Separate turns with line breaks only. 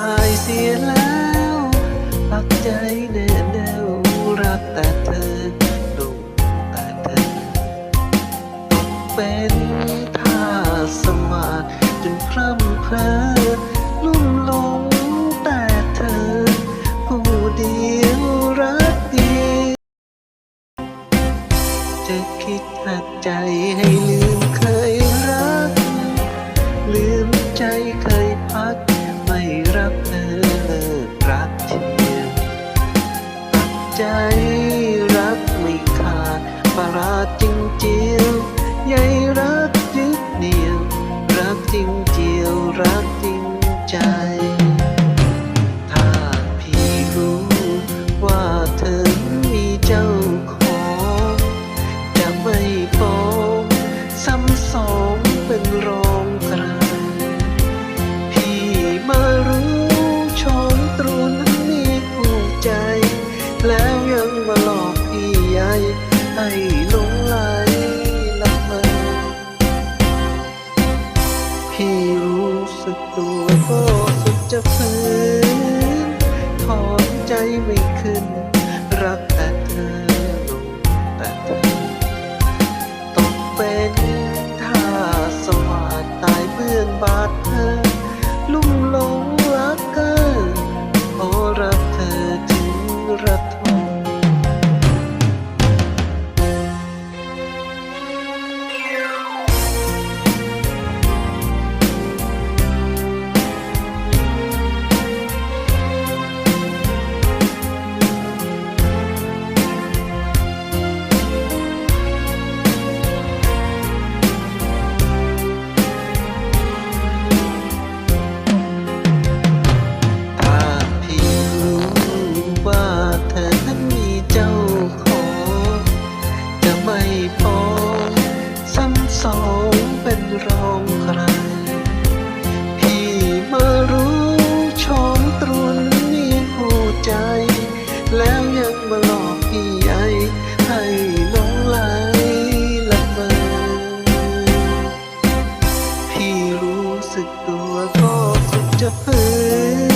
ายเสียแล้วปักใจแน่แน่วรักแต่เธอดูแต่เธอเป็นท่าสมาธิจนพร่ำเพลอลุ่มหลงแต่เธอ ผู้เดียวรักเดียวจะคิดหักใจให้ลืมเคยรัก ลืมใจเคยพัก รักเธอเลิกรักเทียมตัดใจรักไม่ขาดประหลาดจริง ให้หลงไหลละเมอพี่รู้สึกตัวก็สุดจะฝืนถอนใจไม่ พอซ้ำสองเป็นรองใคร พี่มารู้ชมตรุนนี่หูใจ แล้วยังมาหลอกพี่ใหญ่ให้น้องไหลละเมอพี่รู้สึกตัวก็สุดจะเพื่อ